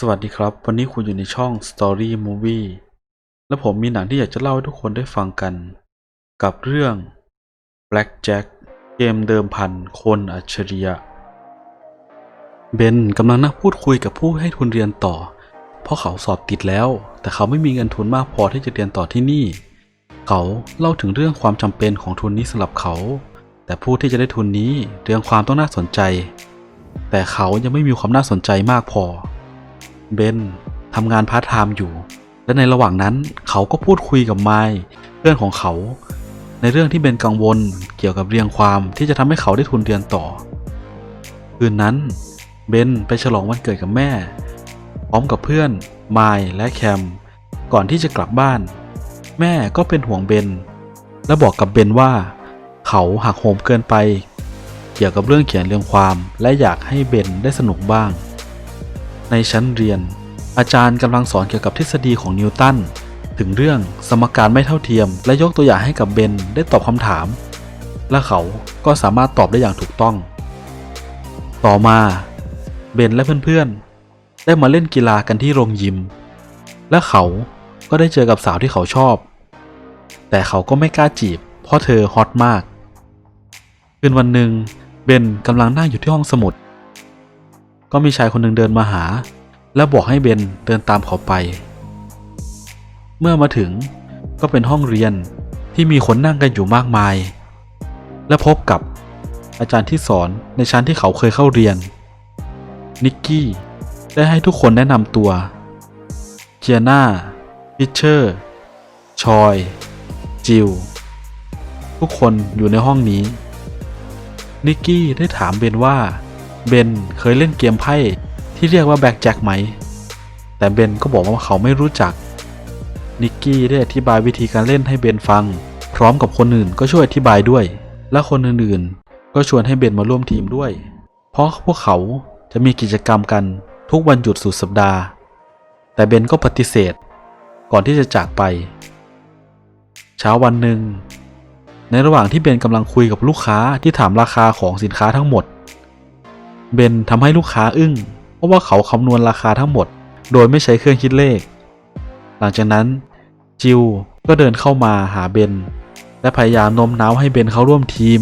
สวัสดีครับ วันนี้คุณอยู่ในช่อง Story Movie และผมมีหนังที่อยากจะเล่าให้ทุกคนได้ฟังกัน กับเรื่อง Black Jack เกมเดิมพันคนอัจฉริยะ เบนกำลังนั่งพูดคุยกับผู้ให้ทุนเรียนต่อ เพราะเขาสอบติดแล้ว แต่เขาไม่มีเงินทุนมากพอที่จะเรียนต่อที่นี่ เขาเล่าถึงเรื่องความจำเป็นของทุนนี้สำหรับเขา แต่ผู้ที่จะได้ทุนนี้เรื่องความต้องน่าสนใจ แต่เขายังไม่มีความน่าสนใจมากพอ เบนทำงานพาร์ทไทม์อยู่ และในระหว่างนั้นเขาก็พูดคุยกับไมค์เพื่อนของเขา ในเรื่องที่เบนกังวลเกี่ยวกับเรียงความที่จะทำให้เขาได้ทุนเรียนต่อ คืนนั้นเบนไปฉลองวันเกิดกับแม่ พร้อมกับเพื่อนไมค์และแคม ก่อนที่จะกลับบ้าน แม่ก็เป็นห่วงเบน และบอกกับเบนว่า เขาหักโหมเกินไป เกี่ยวกับเรื่องเขียนเรียงความและอยากให้เบนได้สนุกบ้าง ในชั้นเรียน อาจารย์กำลังสอนเกี่ยวกับทฤษฎีของนิวตันถึงเรื่องสมการไม่เท่าเทียม และยกตัวอย่างให้กับเบนได้ตอบคำถาม และเขาก็สามารถตอบได้อย่างถูกต้อง ต่อมาเบนและเพื่อนๆ ได้มาเล่นกีฬากันที่โรงยิม และเขาก็ได้เจอกับสาวที่เขาชอบ แต่เขาก็ไม่กล้าจีบ เพราะเธอฮอตมาก คืนวันหนึ่งเบนกำลังนั่งอยู่ที่ห้องสมุด ก็มีชายคนหนึ่งเดินมาหา และบอกให้เบนเดินตามเขาไป เมื่อมาถึงก็เป็นห้องเรียนที่มีคนนั่งกันอยู่มากมาย และพบกับอาจารย์ที่สอนในชั้นที่เขาเคยเข้าเรียน นิกกี้ได้ให้ทุกคนแนะนำตัวเจียนาพิเชอร์ ชอย จิล ทุกคนอยู่ในห้องนี้ นิกกี้ได้ถามเบนว่า เบนเคยเล่นเกมไพ่ที่เรียกว่าแบ็กแจ็คไหม แต่เบนก็บอกว่าเขาไม่รู้จัก นิกกี้ได้อธิบายวิธีการเล่นให้เบนฟัง พร้อมกับคนอื่นก็ช่วยอธิบายด้วย และคนอื่นๆ ก็ชวนให้เบนมาร่วมทีมด้วย เพราะพวกเขาจะมีกิจกรรมกันทุกวันหยุดสุดสัปดาห์ แต่เบนก็ปฏิเสธ ก่อนที่จะจากไป เช้าวันหนึ่ง ในระหว่างที่เบนกำลังคุยกับลูกค้าที่ถามราคาของสินค้าทั้งหมด เบนทำให้ลูกค้าอึ้ง เพราะว่าเขาคำนวณราคาทั้งหมด โดยไม่ใช้เครื่องคิดเลข หลังจากนั้นจิวก็เดินเข้ามาหาเบน และพยายามโน้มน้าวให้เบนเข้าร่วมทีม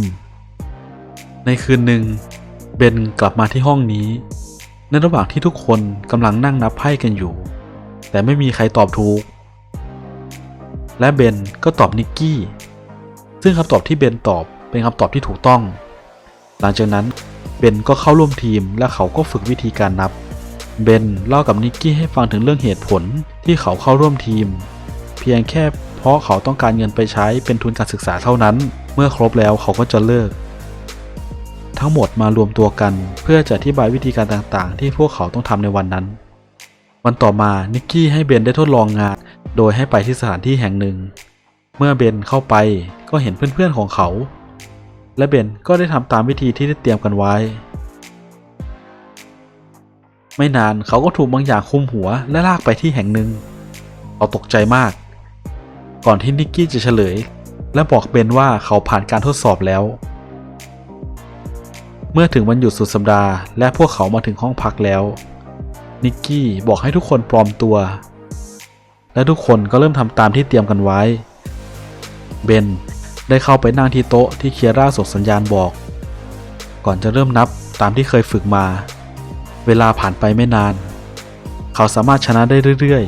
ในคืนหนึ่งเบนกลับมาที่ห้องนี้ ในระหว่างที่ทุกคนกำลังนั่งนับไพ่กันอยู่ แต่ไม่มีใครตอบถูก และเบนก็ตอบนิกกี้ ซึ่งคำตอบที่เบนตอบเป็นคำตอบที่ถูกต้อง หลังจากนั้น เบนก็เข้าร่วมทีมและเขาก็ฝึกวิธีการนับ เบนเล่ากับนิกกี้ให้ฟังถึงเรื่องเหตุผลที่เขาเข้าร่วมทีม เพียงแค่เพราะเขาต้องการเงินไปใช้เป็นทุนการศึกษาเท่านั้น เมื่อครบแล้วเขาก็จะเลิก ทั้งหมดมารวมตัวกันเพื่อจะอธิบายวิธีการต่างๆ ที่พวกเขาต้องทำในวันนั้น วันต่อมานิกกี้ให้เบนได้ทดลองงาน โดยให้ไปที่สถานที่แห่งหนึ่ง เมื่อเบนเข้าไปก็เห็นเพื่อนๆของเขา และเบนก็ได้ทำตามวิธีที่ได้เตรียมกันไว้ ไม่นานเขาก็ถูกบางอย่างคุมหัวและลากไปที่แห่งหนึ่งเขาตกใจมาก ก่อนที่นิกกี้จะเฉลย และบอกเบนว่าเขาผ่านการทดสอบแล้ว เมื่อถึงวันหยุดสุดสัปดาห์และพวกเขามาถึงห้องพักแล้ว นิกกี้บอกให้ทุกคนปลอมตัว และทุกคนก็เริ่มทำตามที่เตรียมกันไว้ เบน ได้เข้าไปนั่งที่โต๊ะที่เคียร่าส่งสัญญาณบอก ก่อนจะเริ่มนับตามที่เคยฝึกมา เวลาผ่านไปไม่นาน เขาสามารถชนะได้เรื่อย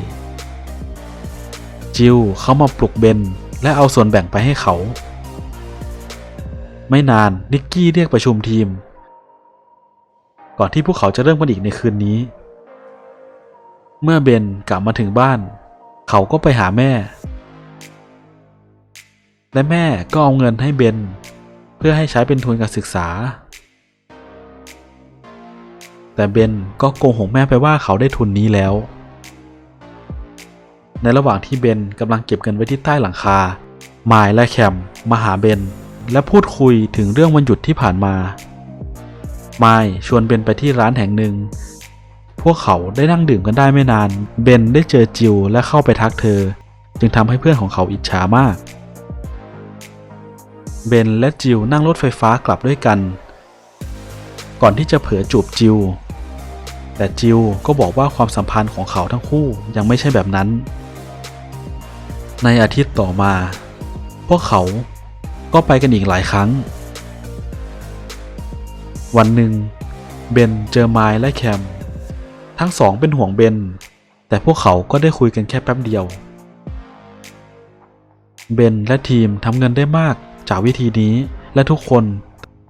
ๆ จิลเข้ามาปลุกเบนและเอาส่วนแบ่งไปให้เขา ไม่นานนิกกี้เรียกประชุมทีม ก่อนที่พวกเขาจะเริ่มกันอีกในคืนนี้ เมื่อเบนกลับมาถึงบ้าน เขาก็ไปหาแม่ และแม่ก็เอาเงินให้เบน เพื่อให้ใช้เป็นทุนการศึกษา แต่เบนก็โกหกแม่ไปว่าเขาได้ทุนนี้แล้ว ในระหว่างที่เบนกำลังเก็บเงินไว้ที่ใต้หลังคามายและแคมมาหาเบน และพูดคุยถึงเรื่องวันหยุดที่ผ่านมามายชวนเบนไปที่ร้านแห่งหนึ่ง พวกเขาได้นั่งดื่มกันได้ไม่นาน เบนได้เจอจิวและเข้าไปทักเธอ จึงทำให้เพื่อนของเขาอิจฉามาก เบนและจิวนั่งรถไฟฟ้ากลับด้วยกัน ก่อนที่จะเผลอจูบจิว แต่จิลก็บอกว่าความสัมพันธ์ของเขาทั้งคู่ยังไม่ใช่แบบนั้น ในอาทิตย์ต่อมา พวกเขาก็ไปกันอีกหลายครั้ง วันหนึ่ง เบนเจอไมล์และแคม ทั้งสองเป็นห่วงเบน แต่พวกเขาก็ได้คุยกันแค่แป๊บเดียว เบนและทีมทำเงินได้มาก จากวิธีนี้ และทุกคน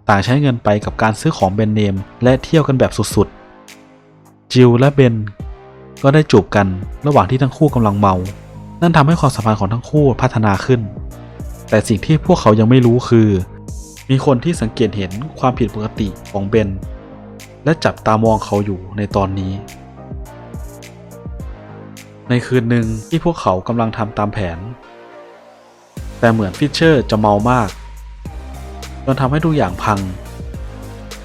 ต่างใช้เงินไปกับการซื้อของแบรนด์เนม และเที่ยวกันแบบสุดๆ จิลและเบนก็ได้จูบกันระหว่างที่ทั้งคู่กำลังเมา นั่นทำให้ความสัมพันธ์ของทั้งคู่พัฒนาขึ้น แต่สิ่งที่พวกเขายังไม่รู้คือ มีคนที่สังเกตเห็นความผิดปกติของเบน และจับตามองเขาอยู่ในตอนนี้ ในคืนหนึ่งที่พวกเขากำลังทำตามแผน แต่เหมือนฟิชเชอร์จะเมามากจนทำให้ทุกอย่างพัง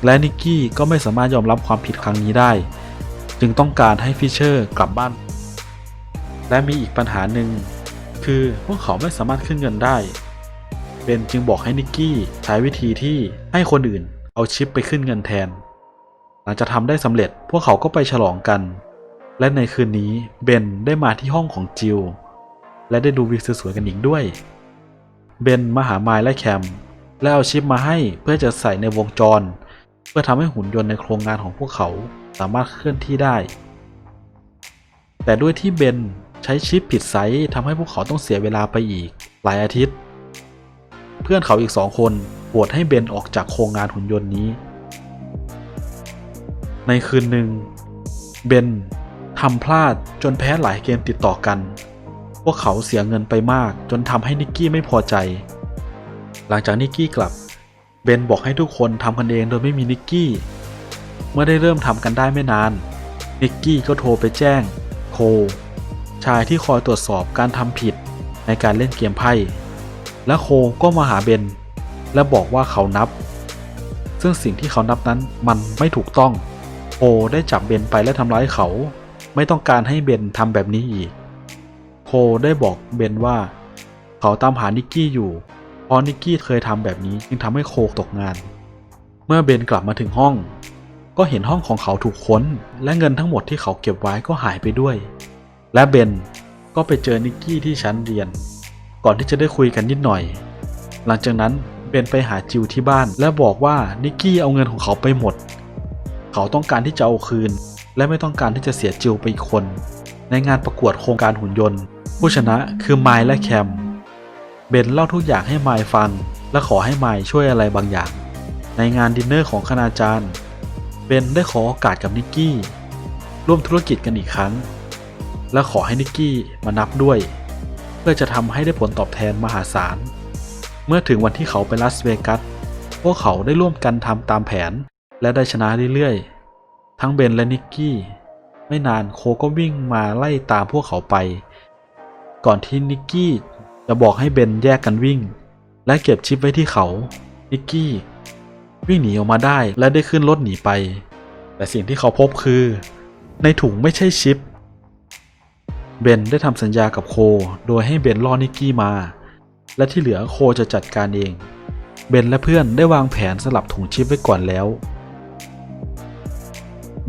และนิกกี้ก็ไม่สามารถยอมรับความผิดครั้งนี้ได้ จึงต้องการให้ฟิชเชอร์กลับบ้าน และมีอีกปัญหาหนึ่งคือพวกเขาไม่สามารถขึ้นเงินได้เบนจึงบอกให้นิกกี้ใช้วิธีที่ให้คนอื่นเอาชิปไปขึ้นเงินแทน หลังจากทำได้สำเร็จพวกเขาก็ไปฉลองกัน และในคืนนี้เบนได้มาที่ห้องของจิลและได้ดูวิวสวยๆกันอีกด้วย เบนมาหาไมล์และแคม และเอาชิปมาให้เพื่อจะใส่ในวงจร เพื่อทำให้หุ่นยนต์ในโครงงานของพวกเขาสามารถเคลื่อนที่ได้ แต่ด้วยที่เบนใช้ชิปผิดไซส์ทำให้พวกเขาต้องเสียเวลาไปอีกหลายอาทิตย์ เพื่อนเขาอีกสองคนโหวตให้เบนออกจากโครงงานหุ่นยนต์นี้ ในคืนหนึ่งเบนทำพลาดจนแพ้หลายเกมติดต่อกัน พวกเขาเสียเงินไปมากจนทำให้นิกกี้ไม่พอใจ หลังจากนิกกี้กลับ เบนบอกให้ทุกคนทำกันเองโดยไม่มีนิกกี้ เมื่อได้เริ่มทำกันได้ไม่นาน นิกกี้ก็โทรไปแจ้ง โค ชายที่คอยตรวจสอบการทำผิดในการเล่นเกมไพ่ และโคก็มาหาเบน และบอกว่าเขานับ ซึ่งสิ่งที่เขานับนั้นมันไม่ถูกต้อง โคได้จับเบนไปและทำร้ายเขา ไม่ต้องการให้เบนทำแบบนี้อีก คได้บอกเบนว่า เขาตามหานิกกี้อยู่ เพราะนิกกี้เคยทำแบบนี้จึงทำให้โคตกงาน เมื่อเบนกลับมาถึงห้อง ก็เห็นห้องของเขาถูกค้น และเงินทั้งหมดที่เขาเก็บไว้ก็หายไปด้วย และเบนก็ไปเจอนิกกี้ที่ชั้นเรียน ก่อนที่จะได้คุยกันนิดหน่อย หลังจากนั้นเบนไปหาจิวที่บ้านและบอกว่านิกกี้เอาเงินของเขาไปหมด เขาต้องการที่จะเอาคืน และไม่ต้องการที่จะเสียจิวไปอีกคน ในงานประกวดโครงการหุ่นยนต์ ผู้ชนะคือไมล์และแคม เบนเล่าทุกอย่างให้ไมล์ฟัง และขอให้ไมล์ช่วยอะไรบางอย่าง ในงานดินเนอร์ของคณาจารย์ เบนได้ขอโอกาสกับนิกกี้ ร่วมธุรกิจกันอีกครั้ง และขอให้นิกกี้มานับด้วย เพื่อจะทำให้ได้ผลตอบแทนมหาศาล เมื่อถึงวันที่เขาไปลาสเวกัส พวกเขาได้ร่วมกันทำตามแผนและได้ชนะเรื่อยๆ ทั้งเบนและนิกกี้ ไม่นานโคก็วิ่งมาไล่ตามพวกเขาไป ก่อนที่นิกกี้จะบอกให้เบนแยกกันวิ่ง และเก็บชิปไว้ที่เขา นิกกี้ วิ่งหนีออกมาได้และได้ขึ้นรถหนีไป แต่สิ่งที่เขาพบคือ ในถุงไม่ใช่ชิป เบนได้ทำสัญญากับโค โดยให้เบนล่อนิกกี้มา และที่เหลือโคจะจัดการเอง เบนและเพื่อนได้วางแผนสลับถุงชิปไว้ก่อนแล้ว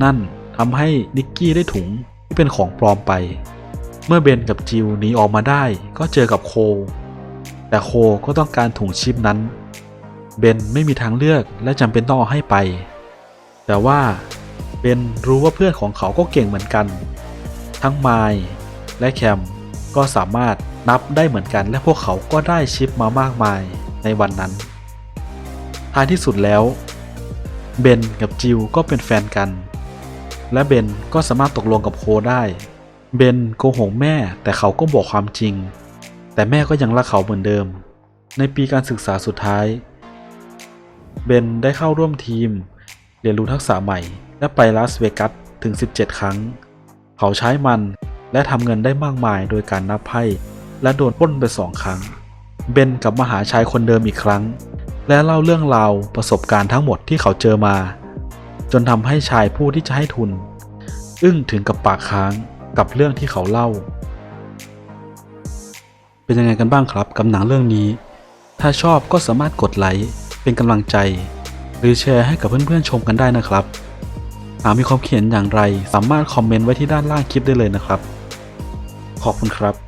นั่นทำให้นิกกี้ได้ถุงที่เป็นของปลอมไป เมื่อเบนกับจิวหนีออกมาได้ก็เจอกับโค แต่โคก็ต้องการถุงชิปนั้น เบนไม่มีทางเลือกและจำเป็นต้องเอาให้ไป แต่ว่าเบนรู้ว่าเพื่อนของเขาก็เก่งเหมือนกัน ทั้งไมล์และแคมก็สามารถนับได้เหมือนกันและพวกเขาก็ได้ชิปมามากมายในวันนั้น ท้ายที่สุดแล้วเบนกับจิวก็เป็นแฟนกัน และเบนก็สามารถตกลงกับโคได้ เบนโกหกแม่แต่เขาก็บอกความจริง แต่แม่ก็ยังรักเขาเหมือนเดิม ในปีการศึกษาสุดท้าย เบนได้เข้าร่วมทีม เรียนรู้ทักษะใหม่ และไปลาสเวกัสถึง 17 ครั้ง เขาใช้มันและทำเงินได้มากมายโดยการนับไพ่และโดนป้นไปสองครั้ง เบนกลับมาหาชายคนเดิมอีกครั้ง และเล่าเรื่องราวประสบการณ์ทั้งหมดที่เขาเจอมา จนทำให้ชายผู้ที่จะให้ทุน อึ้งถึงกับปากค้าง กับเรื่องที่เขาเล่า เป็นยังไงกันบ้างครับกับหนังเรื่องนี้ ถ้าชอบก็สามารถกดไลค์เป็นกำลังใจ หรือแชร์ให้กับเพื่อนๆชมกันได้นะครับ หากมีความเขียนอย่างไรสามารถคอมเมนต์ไว้ที่ด้านล่างคลิปได้เลยนะครับ ขอบคุณครับ